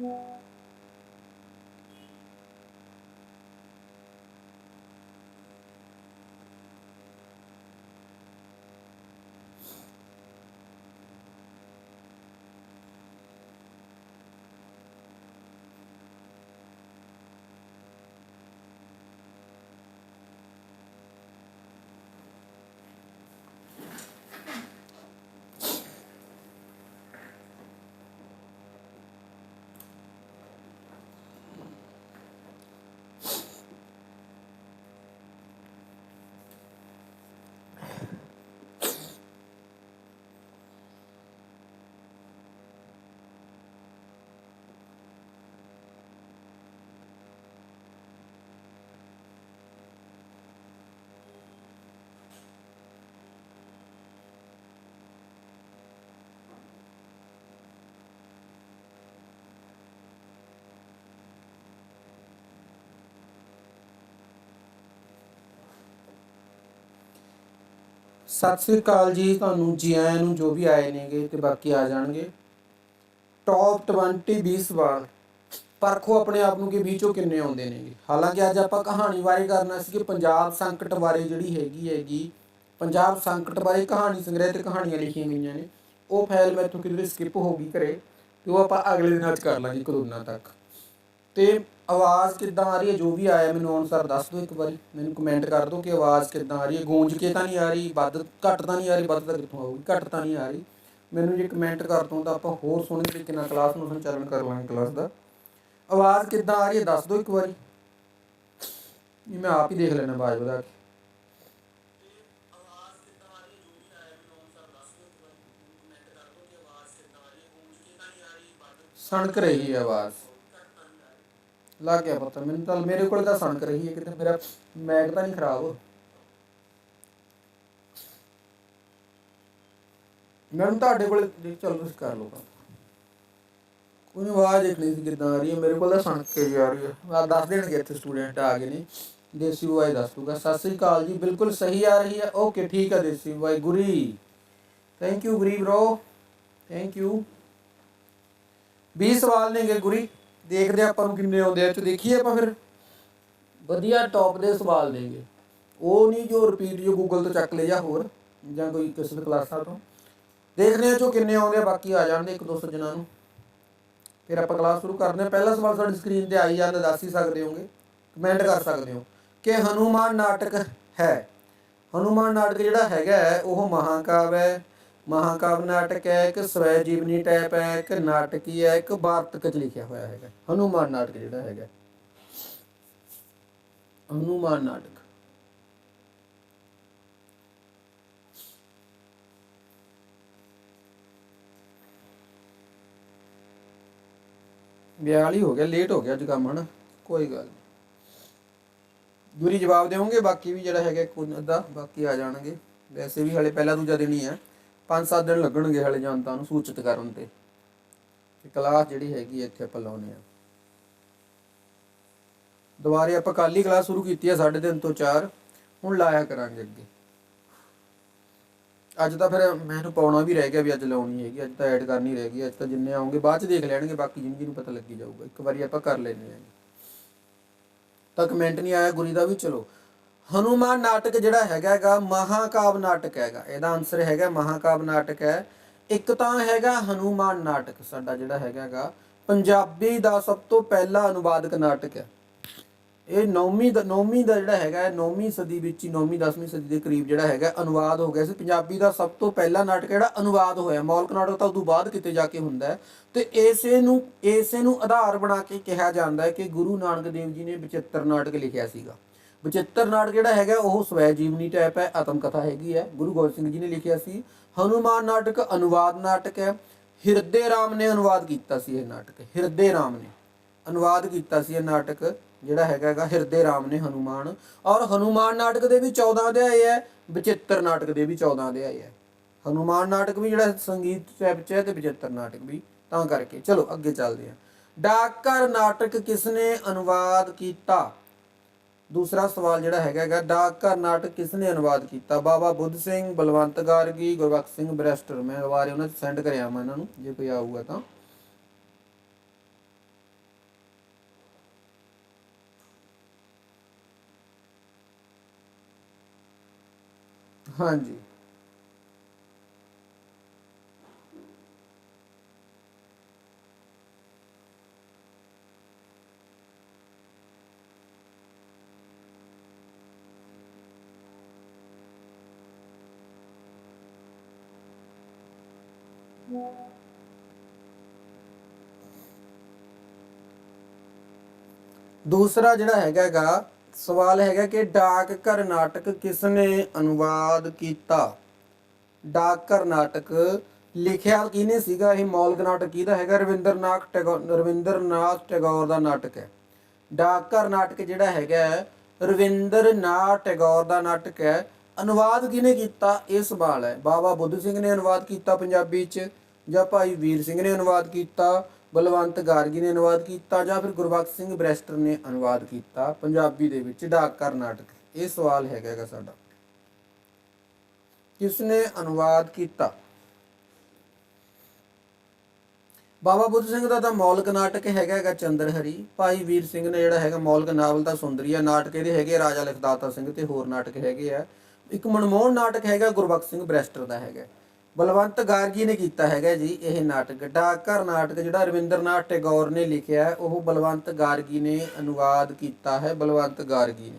Yeah. Sat Sri ਅਕਾਲ ਜੀ, ਤੁਹਾਨੂੰ ਜੀ ਆਇਆਂ ਨੂੰ ਜੋ ਵੀ ਆਏ ਨੇਗੇ ਤੇ ਬਾਕੀ ਆ ਜਾਣਗੇ। ਟੌਪ 20 20 ਸਵਾਲ। ਪਰਖੋ ਆਪਣੇ ਆਪ ਨੂੰ ਕਿ ਵਿੱਚੋਂ ਕਿੰਨੇ ਆਉਂਦੇ ਨੇਗੇ। ਹਾਲਾਂਕਿ ਅੱਜ ਆਪਾਂ ਕਹਾਣੀ ਬਾਰੇ ਕਰਨਾ ਸੀ ਕਿ ਪੰਜਾਬ ਸੰਕਟ ਬਾਰੇ ਜਿਹੜੀ ਹੈਗੀ ਹੈਗੀ, ਪੰਜਾਬ ਸੰਕਟ ਬਾਰੇ ਕਹਾਣੀ ਸੰਗ੍ਰਹਿ ਤੇ ਕਹਾਣੀਆਂ ਲਿਖੀਆਂ ਗਈਆਂ ਨੇ। ਉਹ ਫਾਈਲ ਮੈਥੋਂ ਕਿਧਰੇ ਸਕਿਪ ਹੋ ਗਈ ਘਰੇ, ਤੇ ਉਹ ਆਪਾਂ ਅਗਲੇ ਦਿਨਾਂ 'ਚ ਕਰ ਲਾਂਗੇ ਕਰੋਨਾ ਤੱਕ। ਤੇ ਆਵਾਜ਼ ਕਿੱਦਾਂ ਆ ਰਹੀ ਹੈ? ਜੋ ਵੀ ਆਇਆ ਮੈਨੂੰ ਅਨੁਸਾਰ ਦੱਸ ਦਿਓ ਇੱਕ ਵਾਰੀ। ਮੈਨੂੰ ਕਮੈਂਟ ਕਰ ਦਿਓ ਕਿ ਆਵਾਜ਼ ਕਿੱਦਾਂ ਆ ਰਹੀ ਹੈ। ਗੂੰਜ ਕੇ ਤਾਂ ਨਹੀਂ ਆ ਰਹੀ, ਵੱਧ, ਘੱਟ ਤਾਂ ਨਹੀਂ ਆ ਰਹੀ, ਵੱਧ ਤਾਂ ਕਿੱਥੋਂ ਆਊਗੀ? ਘੱਟ ਤਾਂ ਨਹੀਂ ਆ ਰਹੀ। ਮੈਨੂੰ ਜੇ ਕਮੈਂਟ ਕਰ ਦੋ ਤਾਂ ਆਪਾਂ ਹੋਰ ਸੋਹਣੇ ਤਰੀਕੇ ਨਾਲ ਕਲਾਸ ਨੂੰ ਸੰਚਾਲਨ ਕਰ ਲਾਂਗੇ ਕਲਾਸ ਦਾ। ਆਵਾਜ਼ ਕਿੱਦਾਂ ਆ ਰਹੀ ਹੈ? ਦੱਸ ਦਿਓ ਇੱਕ ਵਾਰੀ। ਨਹੀਂ ਮੈਂ ਆਪ ਹੀ ਦੇਖ ਲੈਣਾ ਆਵਾਜ਼ ਵਧਾ ਕੇ। ਸਣਕ ਰਹੀ ਹੈ ਆਵਾਜ਼। ਲੱਗ ਗਿਆ ਪਤਾ। ਮੈਨੂੰ ਤਾਂ ਮੇਰੇ ਕੋਲ ਤਾਂ ਸਣਕ ਰਹੀ ਹੈ ਕਿਤੇ, ਮੇਰਾ ਮੈਗ ਤਾਂ ਨਹੀਂ ਖਰਾਬ। ਮੈਨੂੰ ਤੁਹਾਡੇ ਕੋਲ ਦੇਖ ਤੁਸੀਂ ਕਰ ਲਓ। ਕੋਈ ਆਵਾਜ਼ ਦੇਖਣੀ ਸੀ ਕਿੱਦਾਂ ਆ ਰਹੀ ਹੈ। ਮੇਰੇ ਕੋਲ ਤਾਂ ਸਣਕ ਕੇ ਜੀ ਰਹੀ ਹੈ। ਆ ਦੱਸ ਦੇਣਗੇ ਇੱਥੇ ਸਟੂਡੈਂਟ ਆ ਗਏ ਨੇ। ਦੇਸੀ ਵਾਈ ਦੱਸ ਦੂਗਾ। ਸਤਿ ਸ੍ਰੀ ਅਕਾਲ ਜੀ, ਬਿਲਕੁਲ ਸਹੀ ਆ ਰਹੀ ਹੈ। ਓਕੇ ਠੀਕ ਹੈ ਦੇਸੀ Y, Guri. Thank you Guri bro thank you 20 ਸਵਾਲ ਨੇਗੇ, ਗੁਰੀ। ਦੇਖਦੇ ਆਪਾਂ ਨੂੰ ਕਿੰਨੇ ਆਉਂਦੇ ਆ ਚ ਦੇਖੀਏ ਆਪਾਂ ਫਿਰ। ਵਧੀਆ ਟੌਪ ਦੇ ਸਵਾਲ ਦੇਗੇ ਉਹ ਨਹੀਂ ਜੋ ਰਿਪੀਟ ਜੋ ਗੂਗਲ ਤੋਂ ਚੱਕ ਲੈ ਜਾਂ ਹੋਰ ਜਾਂ ਕੋਈ ਕਿਸੇ ਕਲਾਸਾਂ ਤੋਂ। ਦੇਖਦੇ ਆ ਚੋ ਕਿੰਨੇ ਆਉਂਦੇ ਆ ਬਾਕੀ ਆ ਜਾਣਗੇ ਇੱਕ ਦੋ ਸੱਜਣਾ ਨੂੰ। ਫਿਰ ਆਪਾਂ ਕਲਾਸ ਸ਼ੁਰੂ ਕਰਦੇ ਹਾਂ। ਪਹਿਲਾ ਸਵਾਲ ਸਾਡੀ ਸਕਰੀਨ ਤੇ ਆਈ ਜਾਂਦਾ ਦੱਸ ਹੀ ਸਕਦੇ ਹੋਗੇ। ਕਮੈਂਟ ਕਰ ਸਕਦੇ ਹੋ। ਕਿ ਹਨੂਮਾਨ ਨਾਟਕ ਹੈ। ਹਨੂਮਾਨ ਨਾਟਕ ਜਿਹੜਾ ਹੈਗਾ ਹੈ, ਉਹ ਮਹਾਕਾਵ ਹੈ। ਮਹਾਕਾਵ ਨਾਟਕ ਹੈ, ਇੱਕ ਸਵੈ ਜੀਵਨੀ ਟਾਈਪ ਹੈ, ਇੱਕ ਨਾਟਕੀ ਹੈ, ਇੱਕ ਵਾਰਤਕ ਚ ਲਿਖਿਆ ਹੋਇਆ ਹੈਗਾ। ਹਨੂਮਾਨ ਨਾਟਕ ਜਿਹੜਾ ਹੈਗਾ। ਹਨੂਮਾਨ ਨਾਟਕ। ਬਿਆਲੀ ਹੋ ਗਿਆ ਲੇਟ ਹੋ ਗਿਆ ਅੱਜ ਕੰਮ, ਹਨਾ? ਕੋਈ ਗੱਲ ਨਹੀਂ ਦੂਰੀ ਜਵਾਬ ਦੇਵੋਗੇ ਬਾਕੀ ਵੀ ਜਿਹੜਾ ਹੈਗਾ ਕੋਈ ਅੱਧਾ ਬਾਕੀ ਆ ਜਾਣਗੇ। ਵੈਸੇ ਵੀ ਹਲੇ ਪਹਿਲਾ ਦੂਜਾ ਦਿਨ ਹੀ ਆ। ਪੰਜ ਸੱਤ ਦਿਨ ਲੱਗਣਗੇ ਹਲੇ ਜਨਤਾ ਨੂੰ ਸੂਚਿਤ ਕਰਨ ਤੇ। ਤੇ ਕਲਾਸ ਜਿਹੜੀ ਹੈਗੀ ਇੱਥੇ ਆਪਾਂ ਲਾਉਨੇ ਆ। ਦੁਬਾਰੇ ਆਪਾਂ ਕੱਲ ਹੀ ਕਲਾਸ ਸ਼ੁਰੂ ਕੀਤੀ ਆ 3:30 ਤੋਂ 4 ਹੁਣ ਲਾਇਆ ਕਰਾਂਗੇ ਅੱਗੇ। ਅੱਜ ਤਾਂ ਫਿਰ ਮੈਨੂੰ ਪਾਉਣਾ ਵੀ ਰਹਿ ਗਿਆ ਵੀ ਅੱਜ ਲਾਉਣੀ ਹੈਗੀ, ਅੱਜ ਤਾਂ ਐਡ ਕਰਨੀ ਰਹਿ ਗਈ, ਅੱਜ ਤਾਂ ਜਿੰਨੇ ਆਉਂਗੇ ਬਾਅਦ ਚ ਦੇਖ ਲੈਣਗੇ, ਬਾਕੀ ਜਿੰਨੀ ਨੂੰ ਪਤਾ ਲੱਗੀ ਜਾਊਗਾ। ਇੱਕ ਵਾਰੀ ਆਪਾਂ ਕਰ ਲੈਨੇ ਆ ਤਾਂ ਕਮੈਂਟ ਨਹੀਂ ਆਇਆ ਗੁਰੀ ਦਾ ਵੀ, ਚਲੋ। ਹਨੂਮਾਨ ਨਾਟਕ ਜਿਹੜਾ ਹੈਗਾ ਹੈਗਾ ਮਹਾਕਾਵ ਨਾਟਕ ਹੈਗਾ। ਇਹਦਾ ਆਨਸਰ ਹੈਗਾ ਮਹਾਕਾਵ ਨਾਟਕ ਹੈ। ਇੱਕ ਤਾਂ ਹੈਗਾ ਹਨੂਮਾਨ ਨਾਟਕ, ਸਾਡਾ ਜਿਹੜਾ ਹੈਗਾ ਹੈਗਾ ਪੰਜਾਬੀ ਦਾ ਸਭ ਤੋਂ ਪਹਿਲਾ ਅਨੁਵਾਦਕ ਨਾਟਕ ਹੈ। ਇਹ 9ਵੀਂ ਦਾ 9ਵੀਂ ਦਾ ਜਿਹੜਾ ਹੈਗਾ 9ਵੀਂ ਸਦੀ ਵਿੱਚ ਹੀ 9ਵੀਂ 10ਵੀਂ ਸਦੀ ਦੇ ਕਰੀਬ ਜਿਹੜਾ ਹੈਗਾ, ਅਨੁਵਾਦ ਹੋ ਗਿਆ ਸੀ। ਪੰਜਾਬੀ ਦਾ ਸਭ ਤੋਂ ਪਹਿਲਾ ਨਾਟਕ ਜਿਹੜਾ ਅਨੁਵਾਦ ਹੋਇਆ। ਮੌਲਿਕ ਨਾਟਕ ਤਾਂ ਉਦੋਂ ਬਾਅਦ ਕਿਤੇ ਜਾ ਕੇ ਹੁੰਦਾ ਹੈ। ਤੇ ਇਸੇ ਨੂੰ ਇਸੇ ਨੂੰ ਆਧਾਰ ਬਣਾ ਕੇ ਕਿਹਾ ਜਾਂਦਾ ਹੈ ਕਿ ਗੁਰੂ ਨਾਨਕ ਦੇਵ ਜੀ ਨੇ ਬਚਿੱਤਰ ਨਾਟਕ ਲਿਖਿਆ ਸੀਗਾ। ਬਚਿੱਤਰ ਨਾਟਕ ਜਿਹੜਾ ਹੈਗਾ, ਉਹ ਸਵੈ ਜੀਵਨੀ ਟਾਈਪ ਹੈ ਆਤਮ ਕਥਾ ਹੈਗੀ ਹੈ। ਗੁਰੂ ਗੋਬਿੰਦ ਸਿੰਘ ਜੀ ਨੇ ਲਿਖਿਆ ਸੀ, ਹਨੂਮਾਨ ਨਾਟਕ ਅਨੁਵਾਦ ਨਾਟਕ ਹੈ। ਹਿਰਦੇ ਰਾਮ ਨੇ ਅਨੁਵਾਦ ਕੀਤਾ ਸੀ ਇਹ ਨਾਟਕ, ਹਿਰਦੇ ਰਾਮ ਨੇ ਅਨੁਵਾਦ ਕੀਤਾ ਸੀ ਇਹ ਨਾਟਕ, ਜਿਹੜਾ ਹੈਗਾ ਹੈਗਾ, ਹਿਰਦੇ ਰਾਮ ਨੇ ਹਨੂਮਾਨ। ਔਰ ਹਨੂਮਾਨ ਨਾਟਕ ਦੇ ਵੀ 14 ਅਧਿਆਏ ਹੈ ਬਚਿੱਤਰ ਨਾਟਕ ਦੇ ਵੀ 14 ਅਧਿਆਏ ਹੈ। ਹਨੂਮਾਨ ਨਾਟਕ ਵੀ ਜਿਹੜਾ ਸੰਗੀਤ ਟਾਈਪ ਚ ਹੈ ਤੇ ਬਚਿੱਤਰ ਨਾਟਕ ਵੀ, ਤਾਂ ਕਰਕੇ। ਚਲੋ, ਅੱਗੇ ਚੱਲਦੇ ਹਾਂ। ਡਾਕਰ ਨਾਟਕ ਕਿਸਨੇ ਅਨੁਵਾਦ ਕੀਤਾ? ਦੂਸਰਾ ਸਵਾਲ ਜਿਹੜਾ ਹੈਗਾ ਹੈਗਾ ਡਾਕਘਰ ਨਾਟਕ ਕਿਸ ਨੇ ਅਨੁਵਾਦ ਕੀਤਾ? ਬਾਬਾ ਬੁੱਧ ਸਿੰਘ, ਬਲਵੰਤ ਗਾਰਗੀ, ਗੁਰਬਖਸ਼ ਸਿੰਘ ਬ੍ਰੈਸਟਰ। ਮੈਂ ਵਾਰੇ ਉਹਨਾਂ ਨੂੰ ਸੈਂਡ ਕਰਿਆ ਮੈਂ ਇਹਨਾਂ ਨੂੰ, ਜੇ ਕੋਈ ਆਊਗਾ ਤਾਂ। ਹਾਂਜੀ। ਦੂਸਰਾ ਜਿਹੜਾ ਹੈਗਾਗਾ ਸਵਾਲ ਹੈਗਾ ਕਿ ਡਾਕ ਘਰ ਨਾਟਕ ਕਿਸ ਨੇ ਅਨੁਵਾਦ ਕੀਤਾ? ਡਾਕ ਘਰ ਨਾਟਕ ਲਿਖਿਆ ਕਿਹਨੇ ਸੀਗਾ? ਇਹ ਮੌਲਿਕ ਨਾਟਕ ਕਿਹਦਾ ਹੈਗਾ? ਰਵਿੰਦਰਨਾਥ ਟੈਗੋਰ ਰਵਿੰਦਰਨਾਥ ਟੈਗੋਰ ਦਾ ਨਾਟਕ ਹੈ। ਡਾਕ ਘਰ ਨਾਟਕ ਜਿਹੜਾ ਹੈਗਾ ਹੈ, ਰਵਿੰਦਰਨਾਥ ਟੈਗੋਰ ਦਾ ਨਾਟਕ ਹੈ। ਅਨੁਵਾਦ ਕਿਹਨੇ ਕੀਤਾ? ਇਹ ਸਵਾਲ ਹੈ। ਬਾਬਾ ਬੁੱਧ ਸਿੰਘ ਨੇ ਅਨੁਵਾਦ ਕੀਤਾ ਪੰਜਾਬੀ ਚ। ਜਾਂ ਭਾਈ ਵੀਰ ਸਿੰਘ ਨੇ ਅਨੁਵਾਦ ਕੀਤਾ, ਬਲਵੰਤ ਗਾਰਗੀ ਨੇ ਅਨੁਵਾਦ ਕੀਤਾ ਜਾਂ ਫਿਰ ਗੁਰਬਖਸ਼ ਸਿੰਘ ਬ੍ਰੈਸਟਰ ਨੇ ਅਨੁਵਾਦ ਕੀਤਾ, ਪੰਜਾਬੀ ਦੇ ਵਿੱਚ ਡਾਕ ਨਾਟਕ ਇਹ ਸਵਾਲ ਹੈਗਾ ਹੈਗਾ ਸਾਡਾ। ਕਿਸ ਨੇ ਅਨੁਵਾਦ ਕੀਤਾ? ਬਾਬਾ ਬੁੱਧ ਸਿੰਘ ਦਾ ਤਾਂ ਮੌਲਿਕ ਨਾਟਕ ਹੈਗਾ ਹੈਗਾ ਚੰਦਰਹਰੀ। ਭਾਈ ਵੀਰ ਸਿੰਘ ਨੇ ਜਿਹੜਾ ਹੈਗਾ ਮੌਲਿਕ ਨਾਵਲ ਤਾਂ ਸੁੰਦਰੀਆ ਨਾਟਕ ਇਹਦੇ ਹੈਗੇ ਰਾਜਾ ਲਖਦਾਤਾ ਸਿੰਘ ਤੇ ਹੋਰ ਨਾਟਕ ਹੈਗੇ ਆ। ਇੱਕ ਮਨਮੋਹਨ ਨਾਟਕ ਹੈਗਾ, ਗੁਰਬਖਸ਼ ਸਿੰਘ ਬ੍ਰੈਸਟਰ ਦਾ ਹੈਗਾ। ਬਲਵੰਤ ਗਾਰਗੀ ਨੇ ਕੀਤਾ ਹੈਗਾ ਜੀ ਇਹ ਨਾਟਕ। ਡਾਕਘਰ ਨਾਟਕ ਜਿਹੜਾ ਰਵਿੰਦਰਨਾਥ ਟੈਗੋਰ ਨੇ ਲਿਖਿਆ ਹੈ, ਉਹ ਬਲਵੰਤ ਗਾਰਗੀ ਨੇ ਅਨੁਵਾਦ ਕੀਤਾ ਹੈ ਬਲਵੰਤ ਗਾਰਗੀ ਨੇ।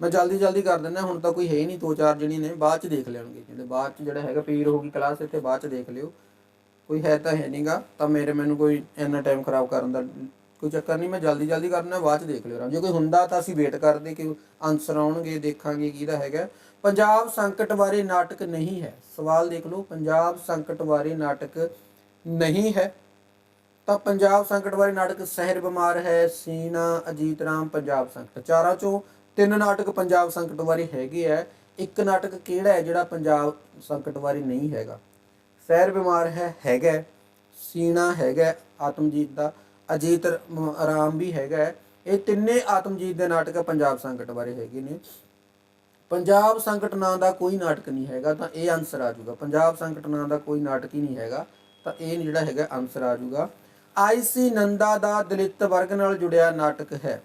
ਮੈਂ ਜਲਦੀ ਜਲਦੀ ਕਰ ਦਿੰਦਾ ਹੁਣ ਤਾਂ ਕੋਈ ਹੈ ਹੀ ਨਹੀਂ ਦੋ ਚਾਰ ਜਣੀ ਨੇ ਬਾਅਦ ਚ ਦੇਖ ਲੈਣਗੇ। ਜਿਹੜੇ ਬਾਅਦ ਚ ਜਿਹੜਾ ਹੈਗਾ ਪੀਰ ਹੋਗੀ ਕਲਾਸ ਇੱਥੇ ਬਾਅਦ ਚ ਦੇਖ ਲਿਓ। ਕੋਈ ਹੈ ਤਾਂ ਹੈ ਨਹੀਂਗਾ ਤਾਂ ਮੇਰੇ ਮੈਨੂੰ ਕੋਈ ਇੰਨਾ ਟਾਈਮ ਖਰਾਬ ਕਰਨ ਦਾ ਕੋਈ ਚੱਕਰ ਨਹੀਂ ਮੈਂ ਜਲਦੀ ਜਲਦੀ ਕਰਨਾ ਬਾਅਦ ਚ ਦੇਖ ਲਿਓ। ਰਾਮ ਜੇ ਕੋਈ ਹੁੰਦਾ ਤਾਂ ਅਸੀਂ ਵੇਟ ਕਰਦੇ ਕਿ ਆਨਸਰ ਆਉਣਗੇ ਦੇਖਾਂਗੇ ਕਿਹਦਾ ਹੈਗਾ। ਪੰਜਾਬ ਸੰਕਟ ਬਾਰੇ ਨਾਟਕ ਨਹੀਂ ਹੈ। ਸਵਾਲ ਦੇਖ ਲਓ, ਪੰਜਾਬ ਸੰਕਟ ਬਾਰੇ ਨਾਟਕ ਨਹੀਂ ਹੈ। ਤਾਂ ਪੰਜਾਬ ਸੰਕਟ ਬਾਰੇ ਨਾਟਕ ਸਹਿਰ ਬਿਮਾਰ ਹੈ, ਸੀਨਾ, ਅਜੀਤ ਰਾਮ, ਪੰਜਾਬ ਸੰਕਟ। ਚਾਰਾਂ ਚੋਂ ਤਿੰਨ ਨਾਟਕ ਪੰਜਾਬ ਸੰਕਟ ਬਾਰੇ ਹੈਗੇ ਆ। ਇੱਕ ਨਾਟਕ ਕਿਹੜਾ ਹੈ ਜਿਹੜਾ ਪੰਜਾਬ ਸੰਕਟ ਬਾਰੇ ਨਹੀਂ ਹੈਗਾ? ਸਹਿਰ ਬਿਮਾਰ ਹੈ, ਹੈਗਾ ਸੀਨਾ ਹੈਗਾ ਆਤਮਜੀਤ ਦਾ। ਅਜੀਤ ਰਾਮ ਵੀ ਹੈਗਾ ਹੈ। ਇਹ ਤਿੰਨੇ ਆਤਮਜੀਤ ਦੇ ਨਾਟਕ ਪੰਜਾਬ ਸੰਕਟ ਬਾਰੇ ਹੈਗੇ ਨੇ। ਪੰਜਾਬ ਸੰਕਟ ਨਾਂ ਦਾ ਕੋਈ ਨਾਟਕ ਨਹੀਂ ਹੈਗਾ, ਤਾਂ ਇਹ ਆਨਸਰ ਆ ਜਾਊਗਾ। ਪੰਜਾਬ ਸੰਕਟ ਨਾਂ ਦਾ ਕੋਈ ਨਾਟਕ ਹੀ ਨਹੀਂ ਹੈਗਾ, ਤਾਂ ਇਹ ਜਿਹੜਾ ਹੈਗਾ ਆਨਸਰ ਆ ਜਾਊਗਾ। ਆਈਸੀ ਨੰਦਾ ਦਾ ਦਲਿਤ ਵਰਗ ਨਾਲ ਜੁੜਿਆ ਨਾਟਕ ਹੈ।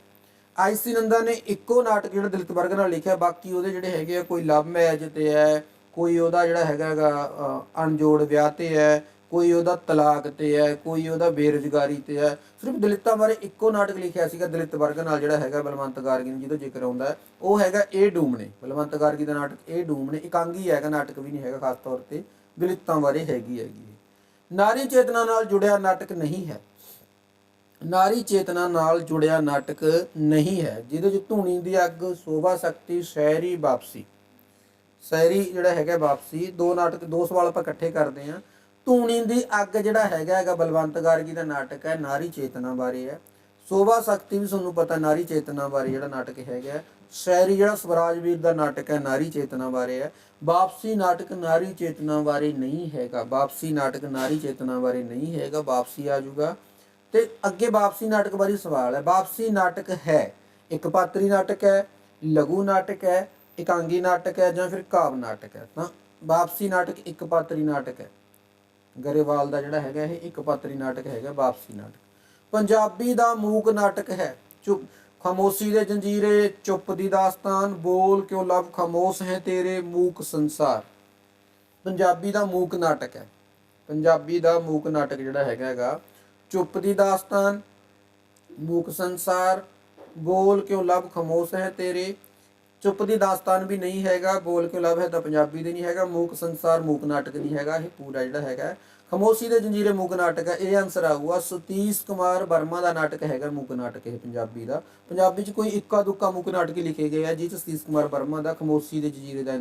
ਆਈਸੀ ਨੰਦਾ ਨੇ ਇੱਕੋ ਨਾਟਕ ਜਿਹੜਾ ਦਲਿਤ ਵਰਗ ਨਾਲ ਲਿਖਿਆ, ਬਾਕੀ ਉਹਦੇ ਜਿਹੜੇ ਹੈਗੇ ਆ ਕੋਈ ਲਵ ਮੈਰਿਜ ਤੇ ਹੈ, ਕੋਈ ਉਹਦਾ ਜਿਹੜਾ ਹੈਗਾ ਹੈਗਾ ਅਣਜੋੜ ਵਿਆਹ ਤੇ ਹੈ ਕੋਈ ਉਹਦਾ ਤਲਾਕ ਤੇ ਹੈ, ਕੋਈ ਉਹਦਾ ਬੇਰੁਜ਼ਗਾਰੀ ਤੇ ਹੈ। ਸਿਰਫ ਦਲਿਤਾਂ ਬਾਰੇ ਇੱਕੋ ਨਾਟਕ ਲਿਖਿਆ ਸੀਗਾ, ਦਲਿਤ ਵਰਗ ਨਾਲ ਜਿਹੜਾ ਹੈਗਾ ਬਲਵੰਤ ਗਾਰਗੀ ਨੇ ਜਿਹਦਾ ਜ਼ਿਕਰ ਆਉਂਦਾ ਹੈ। ਉਹ ਹੈਗਾ ਇਹ ਡੂਮਣੇ ਬਲਵੰਤ ਗਾਰਗੀ ਦਾ ਨਾਟਕ ਇਹ ਡੂਮਣੇ ਇਕਾਂਗੀ ਹੈਗਾ, ਨਾਟਕ ਵੀ ਨਹੀਂ ਹੈਗਾ ਖਾਸ ਤੌਰ ਤੇ, ਦਲਿਤਾਂ ਬਾਰੇ ਹੈਗੀ ਹੈਗੀ ਨਾਰੀ ਚੇਤਨਾ ਨਾਲ ਜੁੜਿਆ ਨਾਟਕ ਨਹੀਂ ਹੈ। ਨਾਰੀ ਚੇਤਨਾ ਨਾਲ ਜੁੜਿਆ ਨਾਟਕ ਨਹੀਂ ਹੈ, ਜਿਹਦੇ ਚ ਧੂਣੀ ਦੀ ਅੱਗ, ਸੋਭਾ ਸ਼ਕਤੀ, ਸ਼ਾਇਰੀ, ਵਾਪਸੀ। ਸ਼ਾਇਰੀ ਜਿਹੜਾ ਹੈਗਾ ਵਾਪਸੀ, ਦੋ ਨਾਟਕ, ਦੋ ਸਵਾਲ ਆਪਾਂ ਇਕੱਠੇ ਕਰਦੇ ਆਂ ਧੂਣੀ ਦੀ ਅੱਗ ਜਿਹੜਾ ਹੈਗਾ ਹੈਗਾ ਬਲਵੰਤ ਗਾਰਗੀ ਦਾ ਨਾਟਕ ਹੈ, ਨਾਰੀ ਚੇਤਨਾ ਬਾਰੇ ਹੈ। ਸੋਭਾ ਸ਼ਕਤੀ ਵੀ ਤੁਹਾਨੂੰ ਪਤਾ ਨਾਰੀ ਚੇਤਨਾ ਬਾਰੇ ਜਿਹੜਾ ਨਾਟਕ ਹੈਗਾ ਹੈ। ਸ਼ਾਇਰੀ ਜਿਹੜਾ ਸਵਰਾਜਵੀਰ ਦਾ ਨਾਟਕ ਹੈ, ਨਾਰੀ ਚੇਤਨਾ ਬਾਰੇ ਹੈ। ਵਾਪਸੀ ਨਾਟਕ ਨਾਰੀ ਚੇਤਨਾ ਬਾਰੇ ਨਹੀਂ ਹੈਗਾ। ਵਾਪਸੀ ਨਾਟਕ ਨਾਰੀ ਚੇਤਨਾ ਬਾਰੇ ਨਹੀਂ ਹੈਗਾ। ਵਾਪਸੀ ਆ ਜਾਊਗਾ। ਤੇ ਅੱਗੇ ਵਾਪਸੀ ਨਾਟਕ ਬਾਰੇ ਸਵਾਲ ਹੈ। ਵਾਪਸੀ ਨਾਟਕ ਹੈ। ਇੱਕ ਪਾਤਰੀ ਨਾਟਕ ਹੈ, ਲਘੂ ਨਾਟਕ ਹੈ, ਇਕਾਂਗੀ ਨਾਟਕ ਹੈ ਜਾਂ ਫਿਰ ਕਾਵ ਨਾਟਕ ਹੈ। ਤਾਂ ਵਾਪਸੀ ਨਾਟਕ ਇੱਕ ਪਾਤਰੀ ਨਾਟਕ ਹੈ। ਗਰੇਵਾਲ ਦਾ ਜਿਹੜਾ ਹੈਗਾ ਇਹ ਇੱਕ ਪਾਤਰੀ ਨਾਟਕ ਹੈਗਾ, ਵਾਪਸੀ ਨਾਟਕ। ਪੰਜਾਬੀ ਦਾ ਮੂਕ ਨਾਟਕ ਹੈ। ਚੁੱਪ, ਖਾਮੋਸ਼ੀ ਦੇ ਜੰਜੀਰੇ, ਚੁੱਪ ਦੀ ਦਾਸਤਾਨ, ਬੋਲ ਕਿਉਂ ਲਵ ਖਾਮੋਸ਼ ਹੈ ਤੇਰੇ ਮੂਕ ਸੰਸਾਰ। ਪੰਜਾਬੀ ਦਾ ਮੂਕ ਨਾਟਕ ਹੈ। ਪੰਜਾਬੀ ਦਾ ਮੂਕ ਨਾਟਕ ਜਿਹੜਾ ਹੈਗਾ ਹੈਗਾ, ਚੁੱਪ ਦੀ ਦਾਸਤਾਨ, ਮੂਕ ਸੰਸਾਰ, ਬੋਲ ਕਿਉਂ ਲਬ ਖਮੋਸ ਹੈ ਤੇਰੇ ਚੁੱਪ ਦੀ ਦਾਸਤਾਨ ਵੀ ਨਹੀਂ ਹੈਗਾ ਬੋਲ ਕੇ ਲਵ ਹੈ ਤਾਂ ਪੰਜਾਬੀ ਦੇ ਨਹੀਂ ਹੈਗਾ, ਮੂਕ ਸੰਸਾਰ, ਮੂਕ ਨਾਟਕ ਨਹੀਂ ਹੈਗਾ, ਇਹ ਪੂਰਾ ਜਿਹੜਾ ਹੈਗਾ। ਹੈ। ਖਾਮੋਸ਼ੀ ਦੇ ਜੰਜੀਰੇ ਮੂਕ ਨਾਟਕ ਹੈ ਇਹ ਆਨਸਰ ਆਊਗਾ, ਸਤੀਸ਼ ਕੁਮਾਰ ਵਰਮਾ ਦਾ ਨਾਟਕ ਹੈਗਾ, ਮੂਕ ਨਾਟਕ ਇਹ ਪੰਜਾਬੀ ਦਾ। ਪੰਜਾਬੀ 'ਚ ਕੋਈ ਇੱਕਾ ਦੁੱਕਾ ਮੂਕ ਨਾਟਕ ਲਿਖੇ ਗਏ ਆ ਜਿਸ 'ਚ ਸਤੀਸ਼ ਕੁਮਾਰ ਵਰਮਾ ਦਾ ਖਾਮੋਸ਼ੀ ਦੇ ਜੰਜੀਰੇ ਦਾ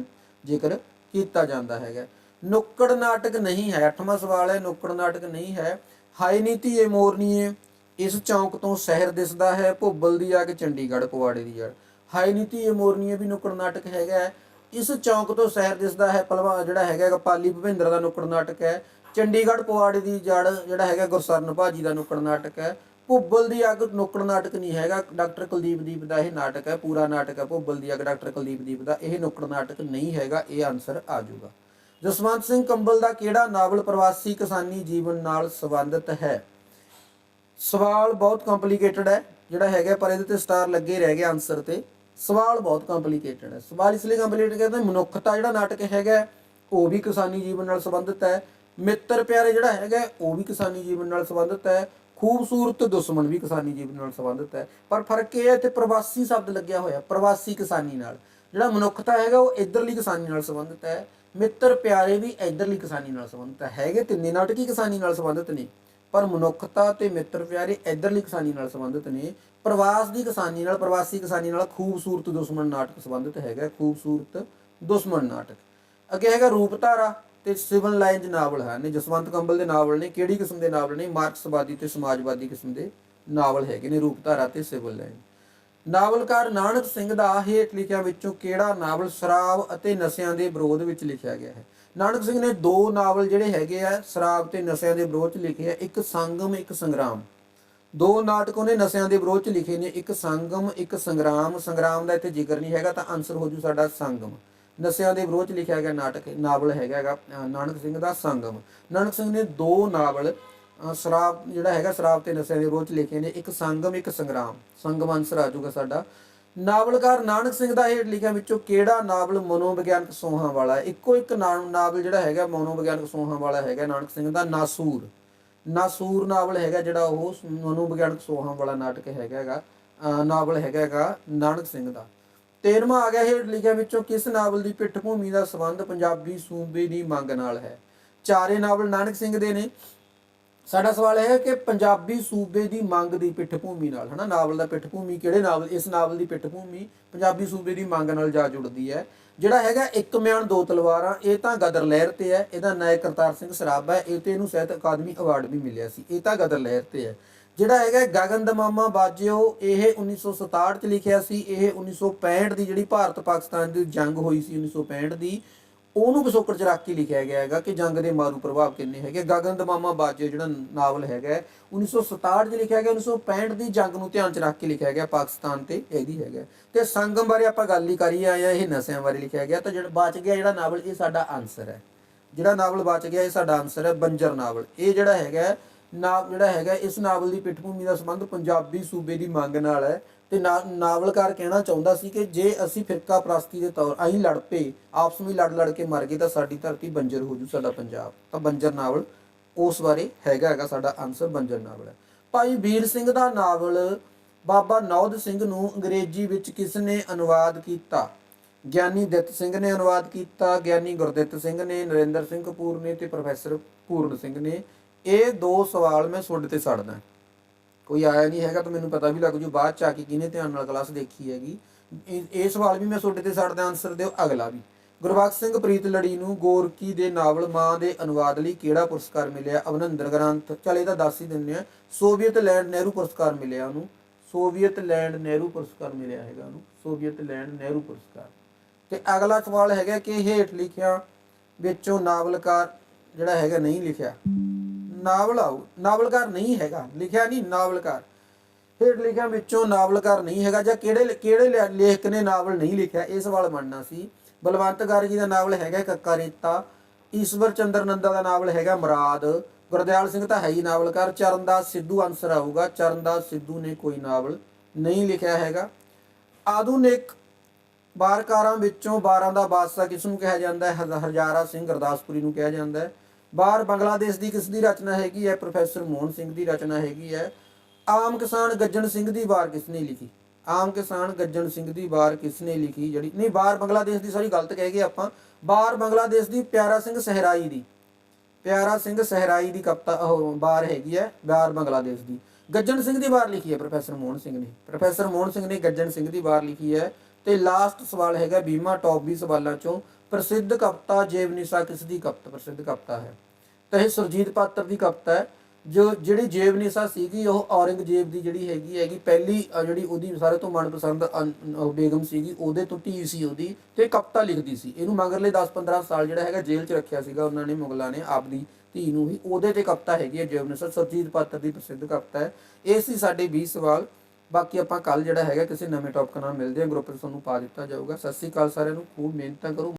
ਜ਼ਿਕਰ ਕੀਤਾ ਜਾਂਦਾ ਹੈਗਾ। ਨੁੱਕੜ ਨਾਟਕ ਨਹੀਂ ਹੈ, ਅੱਠਵਾਂ ਸਵਾਲ ਹੈ, ਨੁੱਕੜ ਨਾਟਕ ਨਹੀਂ ਹੈ। ਹਾਈ ਨੀਤੀ ਏ ਮੋਰਨੀਏ ਇਸ ਚੌਂਕ ਤੋਂ ਸ਼ਹਿਰ ਦਿਸਦਾ ਹੈ, ਭੁੱਬਲ ਦੀ ਆ ਕੇ ਚੰਡੀਗੜ੍ਹ ਪਵਾੜੇ ਦੀ ਜੜ ਹਾਈ ਨੀਤੀ ਮੋਰਨੀਏ ਵੀ ਨੁੱਕੜ ਨਾਟਕ ਹੈਗਾ ਹੈ। ਇਸ ਚੌਂਕ ਤੋਂ ਸ਼ਹਿਰ ਦਿਸਦਾ ਹੈ ਪਲਵਾ ਜਿਹੜਾ ਹੈਗਾ ਪਾਲੀ ਭੁਪਿੰਦਰ ਦਾ ਨੁੱਕੜ ਨਾਟਕ ਹੈ। ਚੰਡੀਗੜ੍ਹ ਪਵਾੜੇ ਦੀ ਜੜ ਜਿਹੜਾ ਹੈਗਾ ਗੁਰਸਰਨ ਭਾਜੀ ਦਾ ਨੁੱਕੜ ਨਾਟਕ ਹੈ। ਭੁੱਬਲ ਦੀ ਅੱਗ ਨੁੱਕੜ ਨਾਟਕ ਨਹੀਂ ਹੈਗਾ, ਡਾਕਟਰ ਕੁਲਦੀਪ ਦੀਪ ਦਾ ਇਹ ਨਾਟਕ ਹੈ, ਪੂਰਾ ਨਾਟਕ ਹੈ। ਭੁੱਬਲ ਦੀ ਅੱਗ ਡਾਕਟਰ ਕੁਲਦੀਪ ਦੀਪ ਦਾ ਇਹ ਨੁੱਕੜ ਨਾਟਕ ਨਹੀਂ ਹੈਗਾ, ਇਹ ਆਨਸਰ ਆ ਜਾਊਗਾ। ਜਸਵੰਤ ਸਿੰਘ ਕੰਬਲ ਦਾ ਕਿਹੜਾ ਨਾਵਲ ਪ੍ਰਵਾਸੀ ਕਿਸਾਨੀ ਜੀਵਨ ਨਾਲ ਸੰਬੰਧਿਤ ਹੈ? ਸਵਾਲ ਬਹੁਤ ਕੰਪਲਿਕੇਟਡ ਹੈ, ਜਿਹੜਾ ਹੈਗਾ ਪਰ ਇਹਦੇ ਤੇ ਸਟਾਰ ਲੱਗੇ ਰਹਿ ਗਏ ਆਨਸਰ ਤੇ। ਸਵਾਲ ਬਹੁਤ ਕੰਪਲਿਕੇਟਡ ਹੈ। ਸਵਾਲ ਇਸ ਲਈ ਕੰਪਲਿਕੇਟਡ ਕਹਿੰਦੇ ਮਨੁੱਖਤਾ ਜਿਹੜਾ ਨਾਟਕ ਹੈਗਾ ਉਹ ਵੀ ਕਿਸਾਨੀ ਜੀਵਨ ਨਾਲ ਸੰਬੰਧਿਤ ਹੈ। ਮਿੱਤਰ ਪਿਆਰੇ ਜਿਹੜਾ ਹੈਗਾ ਉਹ ਵੀ ਕਿਸਾਨੀ ਜੀਵਨ ਨਾਲ ਸੰਬੰਧਿਤ ਹੈ। ਖੂਬਸੂਰਤ ਦੁਸ਼ਮਣ ਵੀ ਕਿਸਾਨੀ ਜੀਵਨ ਨਾਲ ਸੰਬੰਧਿਤ ਹੈ। ਪਰ ਫ਼ਰਕ ਇਹ ਹੈ ਤੇ ਪ੍ਰਵਾਸੀ ਸ਼ਬਦ ਲੱਗਿਆ ਹੋਇਆ, ਪ੍ਰਵਾਸੀ ਕਿਸਾਨੀ ਨਾਲ। ਜਿਹੜਾ ਮਨੁੱਖਤਾ ਹੈਗਾ, ਉਹ ਇਧਰਲੀ ਕਿਸਾਨੀ ਨਾਲ ਸੰਬੰਧਿਤ ਹੈ। ਮਿੱਤਰ ਪਿਆਰੇ ਵੀ ਇਧਰਲੀ ਕਿਸਾਨੀ ਨਾਲ ਸੰਬੰਧਿਤ ਹੈਗੇ ਤਿੰਨੇ ਨਾਟਕ ਹੀ ਕਿਸਾਨੀ ਨਾਲ ਸੰਬੰਧਿਤ ਨੇ। ਪਰ ਮਨੁੱਖਤਾ ਤੇ ਮਿੱਤਰ ਪਿਆਰੇ ਇਧਰਲੀ ਕਿਸਾਨੀ ਨਾਲ ਸੰਬੰਧਿਤ ਨੇ। ਪ੍ਰਵਾਸ ਦੀ ਕਿਸਾਨੀ ਨਾਲ, ਪ੍ਰਵਾਸੀ ਕਿਸਾਨੀ ਨਾਲ ਖੂਬਸੂਰਤ ਦੁਸ਼ਮਣ ਨਾਟਕ ਸੰਬੰਧਿਤ ਹੈਗਾ, ਖੂਬਸੂਰਤ ਦੁਸ਼ਮਣ ਨਾਟਕ। ਅੱਗੇ ਹੈਗਾ ਰੂਪਧਾਰਾ ਤੇ ਸਿਵਲ ਲਾਈਨਜ਼ ਨਾਵਲ ਹਨ। ਨੇ ਜਸਵੰਤ ਕੰਬਲ ਦੇ ਨਾਵਲ ਨੇ, ਕਿਹੜੀ ਕਿਸਮ ਦੇ ਨਾਵਲ ਨੇ? ਮਾਰਕਸਵਾਦੀ ਤੇ ਸਮਾਜਵਾਦੀ ਕਿਸਮ ਦੇ ਨਾਵਲ ਹੈਗੇ ਨੇ, ਰੂਪਧਾਰਾ ਤੇ ਸਿਵਲ ਲਾਈਨ। ਨਾਵਲਕਾਰ ਨਾਨਕ ਸਿੰਘ ਦਾ ਹੇਠ ਲਿਖਿਆ ਵਿੱਚੋਂ ਕਿਹੜਾ ਨਾਵਲ ਸ਼ਰਾਬ ਅਤੇ ਨਸ਼ਿਆਂ ਦੇ ਵਿਰੋਧ ਵਿੱਚ ਲਿਖਿਆ ਗਿਆ ਹੈ? ਨਾਨਕ ਸਿੰਘ ਨੇ ਦੋ ਨਾਵਲ ਜਿਹੜੇ ਹੈਗੇ ਆ ਸ਼ਰਾਬ ਤੇ ਨਸ਼ਿਆਂ ਦੇ ਵਿਰੋਧ 'ਚ ਲਿਖੇ ਆ ਇੱਕ ਸੰਗਮ ਇੱਕ ਸੰਗਰਾਮ। ਦੋ ਨਾਟਕ ਉਹਨੇ ਨਸ਼ਿਆਂ ਦੇ ਵਿਰੋਧ 'ਚ ਲਿਖੇ ਨੇ ਇੱਕ ਸੰਗਮ ਇੱਕ ਸੰਗਰਾਮ। ਸੰਗਰਾਮ ਦਾ ਇੱਥੇ ਜ਼ਿਕਰ ਨਹੀਂ ਹੈਗਾ ਤਾਂ ਆਨਸਰ ਹੋ ਜੂ ਸਾਡਾ ਸੰਗਮ। ਨਸ਼ਿਆਂ ਦੇ ਵਿਰੋਧ 'ਚ ਲਿਖਿਆ ਗਿਆ ਨਾਟਕ ਨਾਵਲ ਹੈਗਾ ਹੈਗਾ ਨਾਨਕ ਸਿੰਘ ਦਾ ਸੰਗਮ। ਨਾਨਕ ਸਿੰਘ ਨੇ ਦੋ ਨਾਵਲ ਅ, ਸ਼ਰਾਬ ਜਿਹੜਾ ਹੈਗਾ ਸ਼ਰਾਬ ਤੇ ਨਸ਼ਿਆਂ ਦੇ ਵਿਰੋਧ 'ਚ ਲਿਖੇ ਨੇ ਇੱਕ ਸੰਗਮ ਇੱਕ ਸੰਗਰਾਮ। ਸੰਗਮ ਆਨਸਰ ਆ ਜਾਊਗਾ ਸਾਡਾ। ਨਾਵਲਕਾਰ ਨਾਨਕ ਸਿੰਘ ਦਾ ਹੇਠ ਲਿਖਿਆ ਵਿੱਚੋਂ ਕਿਹੜਾ ਨਾਵਲ ਮਨੋਵਿਗਿਆਨਕ ਸੋਹਾਂ ਵਾਲਾ ਹੈ? ਇੱਕੋ ਇੱਕ ਨਾਵਲ ਜਿਹੜਾ ਹੈਗਾ ਮਨੋਵਿਗਿਆਨਕ ਸੋਹਾਂ ਵਾਲਾ ਹੈਗਾ ਨਾਨਕ ਸਿੰਘ ਦਾ, ਨਾਸੂਰ। ਨਾਸੂਰ ਨਾਵਲ ਹੈਗਾ ਜਿਹੜਾ ਉਹ ਮਨੋਵਿਗਿਆਨਕ ਸੋਹਾਂ ਵਾਲਾ ਨਾਟਕ ਹੈਗਾ ਹੈਗਾ ਅਹ ਨਾਵਲ ਹੈਗਾ ਹੈਗਾ ਨਾਨਕ ਸਿੰਘ ਦਾ। ਤੇਰਵਾਂ ਆ ਗਿਆ ਹੇਠ ਲਿਖਿਆ ਵਿੱਚੋਂ ਕਿਸ ਨਾਵਲ ਦੀ ਪਿੱਠ ਭੂਮੀ ਦਾ ਸੰਬੰਧ ਪੰਜਾਬੀ ਸੂਬੇ ਦੀ ਮੰਗ ਨਾਲ ਹੈ? ਚਾਰੇ ਨਾਵਲ ਨਾਨਕ ਸਿੰਘ ਦੇ ਨੇ। ਸਾਡਾ ਸਵਾਲ ਇਹ ਹੈ ਕਿ ਪੰਜਾਬੀ ਸੂਬੇ ਦੀ ਮੰਗ ਦੀ ਪਿੱਠ ਭੂਮੀ ਨਾਲ, ਹਨਾ, ਨਾਵਲ ਦਾ ਪਿੱਠ ਭੂਮੀ ਕਿਹੜੇ ਨਾਵਲ, ਇਸ ਨਾਵਲ ਦੀ ਪਿੱਠ ਭੂਮੀ ਪੰਜਾਬੀ ਸੂਬੇ ਦੀ ਮੰਗ ਨਾਲ ਜਾ ਜੁੜਦੀ ਹੈ। ਜਿਹੜਾ ਹੈਗਾ ਇੱਕ ਮਿਆਨ ਦੋ ਤਲਵਾਰਾਂ, ਇਹ ਤਾਂ ਗਦਰ ਲਹਿਰ ਤੇ ਹੈ, ਇਹਦਾ ਨਾਇਕ ਕਰਤਾਰ ਸਿੰਘ ਸਰਾਭਾ ਹੈ, ਇਹ ਤੇ ਇਹਨੂੰ ਸਾਹਿਤ ਅਕਾਦਮੀ ਅਵਾਰਡ ਵੀ ਮਿਲਿਆ ਸੀ, ਇਹ ਤਾਂ ਗਦਰ ਲਹਿਰ ਤੇ ਹੈ। ਜਿਹੜਾ ਹੈਗਾ ਗਗਨ ਦਮਾਮਾ ਬਾਜਿਓ, ਇਹ 1967 ਚ ਲਿਖਿਆ ਸੀ, ਇਹ 1965 ਦੀ ਜਿਹੜੀ ਭਾਰਤ ਪਾਕਿਸਤਾਨ ਦੀ ਜੰਗ ਹੋਈ ਸੀ 1965 ਦੀ ਉਹਨੂੰ ਪਿਛੋਕੜ ਚ ਰੱਖ ਕੇ ਲਿਖਿਆ ਗਿਆ ਹੈਗਾ ਕਿ ਜੰਗ ਦੇ ਮਾਰੂ ਪ੍ਰਭਾਵ ਕਿੰਨੇ ਹੈਗੇ ਗਗਨ ਦਮਾਮਾ ਬਾਜਿਓ ਜਿਹੜਾ ਨਾਵਲ ਹੈਗਾ ਹੈ, 1967 ਚ ਲਿਖਿਆ ਗਿਆ 1965 ਦੀ ਜੰਗ ਨੂੰ ਧਿਆਨ ਚ ਰੱਖ ਕੇ ਲਿਖਿਆ ਗਿਆ ਪਾਕਿਸਤਾਨ ਤੇ ਇਹਦੀ ਹੈਗਾ ਤੇ ਸੰਗਮ ਬਾਰੇ ਆਪਾਂ ਗੱਲ ਹੀ ਕਰੀ ਆਏ ਆ ਇਹ ਨਸ਼ਿਆਂ ਬਾਰੇ ਲਿਖਿਆ ਗਿਆ ਤਾਂ ਜਿਹੜਾ ਬਚ ਗਿਆ ਜਿਹੜਾ ਨਾਵਲ ਇਹ ਸਾਡਾ ਆਨਸਰ ਹੈ। ਜਿਹੜਾ ਨਾਵਲ ਬਾਚ ਗਿਆ ਇਹ ਸਾਡਾ ਆਨਸਰ ਹੈ ਬੰਜਰ ਨਾਵਲ। ਇਹ ਜਿਹੜਾ ਹੈਗਾ ਨਾਵ ਜਿਹੜਾ ਹੈਗਾ, ਇਸ ਨਾਵਲ ਦੀ ਪਿੱਠਭੂਮੀ ਦਾ ਸੰਬੰਧ ਪੰਜਾਬੀ ਸੂਬੇ ਦੀ ਮੰਗ ਨਾਲ ਹੈ। ਤੇ ਨਾਵਲਕਾਰ ਕਹਿਣਾ ਚਾਹੁੰਦਾ ਸੀ ਕਿ ਜੇ ਅਸੀਂ ਫਿਰਕਾ ਪ੍ਰਸਤੀ ਦੇ ਤੌਰ, ਅਸੀਂ ਲੜ ਪਏ, ਆਪਸ ਵਿੱਚ ਲੜ ਲੜ ਕੇ ਮਰ ਗਏ, ਤਾਂ ਸਾਡੀ ਧਰਤੀ ਬੰਜਰ ਹੋ ਜੂ, ਸਾਡਾ ਪੰਜਾਬ। ਤਾਂ ਬੰਜਰ ਨਾਵਲ ਉਸ ਬਾਰੇ ਹੈਗਾ ਹੈਗਾ, ਸਾਡਾ ਆਨਸਰ ਬੰਜਰ ਨਾਵਲ ਹੈ। ਭਾਈ ਵੀਰ ਸਿੰਘ ਦਾ ਨਾਵਲ, ਬਾਬਾ ਨੌਦ ਸਿੰਘ ਨੂੰ ਅੰਗਰੇਜ਼ੀ ਵਿੱਚ ਕਿਸ ਨੇ ਅਨੁਵਾਦ ਕੀਤਾ? ਗਿਆਨੀ ਦਿੱਤ ਸਿੰਘ ਨੇ ਅਨੁਵਾਦ ਕੀਤਾ, ਗਿਆਨੀ ਗੁਰਦਿੱਤ ਸਿੰਘ ਨੇ, ਨਰਿੰਦਰ ਸਿੰਘ ਕਪੂਰ ਨੇ ਤੇ ਪ੍ਰੋਫੈਸਰ ਪੂਰਨ ਸਿੰਘ ਨੇ। ਇਹ ਦੋ ਸਵਾਲ ਮੈਂ ਤੁਹਾਡੇ ਤੇ ਛੱਡਦਾ ਕੋਈ ਆਇਆ ਨਹੀਂ ਹੈਗਾ ਤਾਂ ਮੈਨੂੰ ਪਤਾ ਵੀ ਲੱਗ ਜੂ, ਬਾਅਦ ਚ ਆ ਕੇ ਕਿਹਨੇ ਧਿਆਨ ਨਾਲ ਕਲਾਸ ਦੇਖੀ ਹੈਗੀ। ਇਹ ਸਵਾਲ ਵੀ ਮੈਂ ਤੁਹਾਡੇ ਤੇ ਛੱਡਦਾ ਆਨਸਰ ਦਿਓ ਅਗਲਾ ਵੀ। ਗੁਰਬਖਸ਼ ਸਿੰਘ ਪ੍ਰੀਤ ਲੜੀ ਨੂੰ ਗੋਰਕੀ ਦੇ ਨਾਵਲ ਮਾਂ ਦੇ ਅਨੁਵਾਦ ਲਈ ਕਿਹੜਾ ਪੁਰਸਕਾਰ ਮਿਲਿਆ? ਅਭਿਨੰਦਨ ਗ੍ਰੰਥ। ਚਲ ਤਾਂ ਦੱਸ ਹੀ ਦਿੰਦੇ ਆ। ਸੋਵੀਅਤ ਲੈਂਡ ਨਹਿਰੂ ਪੁਰਸਕਾਰ ਮਿਲਿਆ ਉਹਨੂੰ। ਸੋਵੀਅਤ ਲੈਂਡ ਨਹਿਰੂ ਪੁਰਸਕਾਰ ਮਿਲਿਆ ਹੈਗਾ ਉਹਨੂੰ। ਸੋਵੀਅਤ ਲੈਂਡ ਨਹਿਰੂ ਪੁਰਸਕਾਰ। ਤੇ ਅਗਲਾ ਸਵਾਲ ਹੈਗਾ ਕਿ ਹੇਠ ਲਿਖਿਆ ਵਿੱਚੋਂ ਨਾਵਲਕਾਰ ਜਿਹੜਾ ਹੈਗਾ ਨਹੀਂ ਲਿਖਿਆ। ਨਾਵਲ ਆਉ ਨਾਵਲਕਾਰ ਨਹੀਂ ਹੈਗਾ। ਲਿਖਿਆ ਨਹੀਂ ਨਾਵਲਕਾਰ। ਫਿਰ ਲਿਖਿਆ ਵਿੱਚੋਂ ਨਾਵਲਕਾਰ ਨਹੀਂ ਹੈਗਾ ਜਾਂ ਕਿਹੜੇ ਕਿਹੜੇ ਲੇ- ਲੇਖਕ ਨੇ ਨਾਵਲ ਨਹੀਂ ਲਿਖਿਆ, ਇਹ ਸਵਾਲ ਮੰਨਣਾ ਸੀ। ਬਲਵੰਤ ਗਾਰਗੀ ਦਾ ਨਾਵਲ ਹੈਗਾ ਕੱਕਾ ਰੇਤਾ ਈਸ਼ਵਰ ਚੰਦਰ ਨੰਦਾ ਦਾ ਨਾਵਲ ਹੈਗਾ ਮਰਾਦ। ਗੁਰਦਿਆਲ ਸਿੰਘ ਤਾਂ ਹੈ ਹੀ ਨਾਵਲਕਾਰ। ਚਰਨਦਾਸ ਸਿੱਧੂ ਆਨਸਰ ਆਊਗਾ। ਚਰਨਦਾਸ ਸਿੱਧੂ ਨੇ ਕੋਈ ਨਾਵਲ ਨਹੀਂ ਲਿਖਿਆ ਹੈਗਾ। ਆਧੁਨਿਕ ਬਾਰਕਾਰਾਂ ਵਿੱਚੋਂ 12 ਦਾ ਬਾਦਸ਼ਾਹ ਕਿਸ ਨੂੰ ਕਿਹਾ ਜਾਂਦਾ ਹੈ? ਹਰ- ਹਰਜਾਰਾ ਸਿੰਘ, ਗੁਰਦਾਸਪੁਰੀ ਨੂੰ ਕਿਹਾ ਜਾਂਦਾ ਹੈ। ਬਾਹਰ ਬੰਗਲਾਦੇਸ਼ ਦੀ ਕਿਸ ਦੀ ਰਚਨਾ ਹੈਗੀ ਹੈ? ਪ੍ਰੋਫੈਸਰ ਮੋਹਨ ਸਿੰਘ ਦੀ ਰਚਨਾ ਹੈਗੀ ਹੈ। ਆਮ ਕਿਸਾਨ ਗੱਜਣ ਸਿੰਘ ਦੀ ਵਾਰ ਕਿਸ ਨੇ ਲਿਖੀ? ਆਮ ਕਿਸਾਨ ਗੱਜਣ ਸਿੰਘ ਦੀ ਵਾਰ ਕਿਸ ਨੇ ਲਿਖੀ? ਜਿਹੜੀ ਨਹੀਂ, ਬਾਹਰ ਬੰਗਲਾਦੇਸ਼ ਦੀ ਸਾਰੀ ਗਲਤ ਕਹਿ ਗਏ ਆਪਾਂ। ਬਾਹਰ ਬੰਗਲਾਦੇਸ਼ ਦੀ ਪਿਆਰਾ ਸਿੰਘ ਸਹਿਰਾਈ ਦੀ। ਪਿਆਰਾ ਸਿੰਘ ਸਹਿਰਾਈ ਦੀ ਕਵਿਤਾ ਵਾਰ ਹੈਗੀ ਹੈ ਬਾਰ ਬੰਗਲਾਦੇਸ਼ ਦੀ। ਗੱਜਣ ਸਿੰਘ ਦੀ ਵਾਰ ਲਿਖੀ ਹੈ ਪ੍ਰੋਫੈਸਰ ਮੋਹਨ ਸਿੰਘ ਨੇ। ਪ੍ਰੋਫੈਸਰ ਮੋਹਨ ਸਿੰਘ ਨੇ ਗੱਜਣ ਸਿੰਘ ਦੀ ਵਾਰ ਲਿਖੀ ਹੈ ਤੇ ਲਾਸਟ ਸਵਾਲ ਹੈਗਾ ਬੀਮਾ ਟੌਪ 20 ਸਵਾਲਾਂ ਚੋਂ। ਪ੍ਰਸਿੱਧ ਕਵਿਤਾ ਜੇਵਨਿਸਾ ਕਿਸ ਦੀ ਕਵਿਤਾ, ਪ੍ਰਸਿੱਧ ਕਵਿਤਾ ਹੈ। ਤਾਂ ਇਹ ਸੁਰਜੀਤ ਪਾਤਰ ਦੀ ਕਵਿਤਾ ਹੈ, ਜੋ ਜਿਹੜੀ ਜੇਵਨਿਸਾ ਸੀਗੀ, ਉਹ ਔਰੰਗਜ਼ੇਬ ਦੀ ਜਿਹੜੀ ਹੈਗੀ ਹੈਗੀ, ਪਹਿਲੀ ਜਿਹੜੀ ਉਹਦੀ ਸਾਰੇ ਤੋਂ ਮਨਪਸੰਦ ਅਨ- ਬੇਗਮ ਸੀਗੀ, ਉਹਦੇ ਤੋਂ ਧੀ ਸੀ ਉਹਦੀ, ਤੇ ਕਵਿਤਾ ਲਿਖਦੀ ਸੀ। ਇਹਨੂੰ ਮਗਰਲੇ 10-15 ਸਾਲ ਜਿਹੜਾ ਹੈਗਾ ਜੇਲ੍ਹ 'ਚ ਰੱਖਿਆ ਸੀਗਾ, ਉਹਨਾਂ ਨੇ, ਮੁਗਲਾਂ ਨੇ, ਆਪਦੀ ਧੀ ਨੂੰ ਹੀ ਉਹਦੇ ਤੇ ਕਵਿਤਾ ਹੈਗੀ ਹੈ ਜੇਵਨਿਸਾ ਸੁਰਜੀਤ ਪਾਤਰ ਦੀ ਪ੍ਰਸਿੱਧ ਕਵਿਤਾ ਹੈ। ਇਹ ਸੀ ਸਾਡੇ 20 ਸਵਾਲ। ਬਾਕੀ ਆਪਾਂ ਕੱਲ ਜਿਹੜਾ ਹੈਗਾ, ਕਿਸੇ ਨਵੇਂ ਟੌਪਿਕ ਨਾਲ ਮਿਲਦੇ ਹਾਂ। ਗਰੁੱਪ 'ਚ ਤੁਹਾਨੂੰ ਪਾ ਦਿੱਤਾ ਜਾਊਗਾ। ਸਤਿ ਸ੍ਰੀ ਅਕਾਲ ਸਾਰਿਆਂ ਨੂੰ। ਖੂਬ ਮਿਹਨਤਾਂ ਕਰੋ।